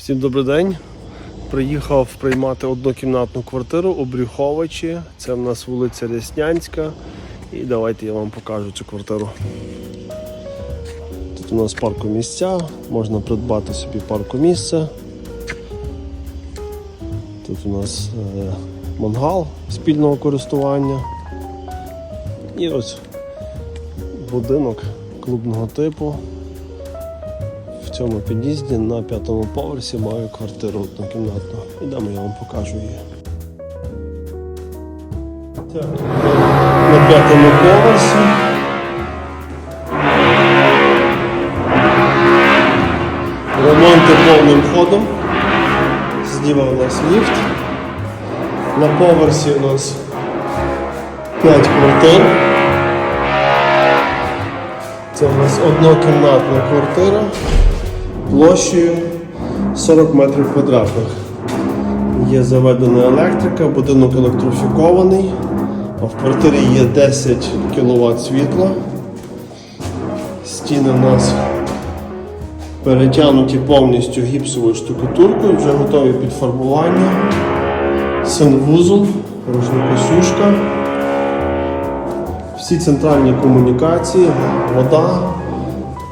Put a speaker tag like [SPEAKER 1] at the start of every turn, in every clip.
[SPEAKER 1] Всім добрий день. Приїхав приймати однокімнатну квартиру у Брюховичі. Це в нас вулиця Ряснянська. І давайте я вам покажу цю квартиру. Тут у нас паркомісця, можна придбати собі паркомісце. Тут у нас е, мангал спільного користування. І ось будинок клубного типу. В цьому під'їзді на п'ятому поверсі маю квартиру однокімнатну. Ідемо, я вам покажу її. Так, на п'ятому поверсі. Ремонти повним ходом. Зліва у нас ліфт. На поверсі у нас 5 квартир. Це у нас однокімнатна квартира площею 40 метрів квадратних. Є заведена електрика, будинок електрифікований, а в квартирі є 10 кВт світла. Стіни у нас перетягнуті повністю гіпсовою штукатуркою, вже готові під фарбування. Санвузол, рушникосушка. Всі центральні комунікації, вода,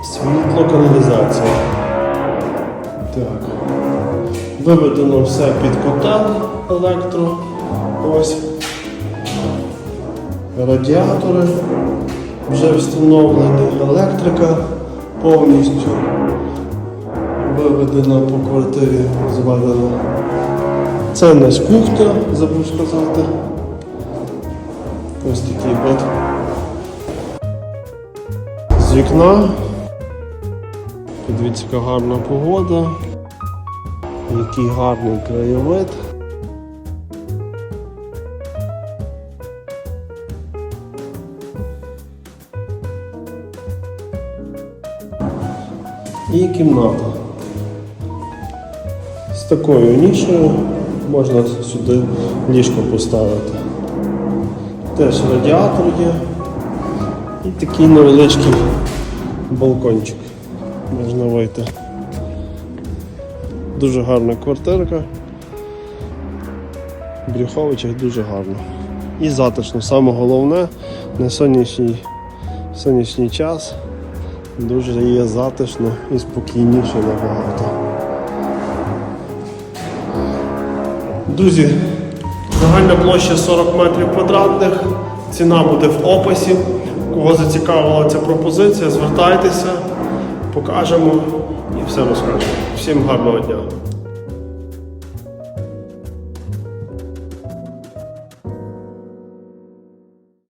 [SPEAKER 1] світло, каналізація. Так. Виведено все під котел електро. Ось. Радіатори вже встановлені, електрика повністю виведена по квартирі, зведена. Це у нас кухня, забув сказати. Ось такий от. З вікна. Подивіться, яка гарна погода. Який гарний краєвид. І кімната. З такою нішею можна сюди ліжко поставити. Теж радіатор є. І такий невеличкий балкончик. Можна вийти. Дуже гарна квартирка. В Брюховичах дуже гарно. І затишно. Саме головне на сонячний, сонячний час дуже є затишно і спокійніше набагато. Друзі, загальна площа 40 метрів квадратних. Ціна буде в описі. Кого зацікавила ця пропозиція, звертайтеся, покажемо і все розкажемо. Всім гарного дня!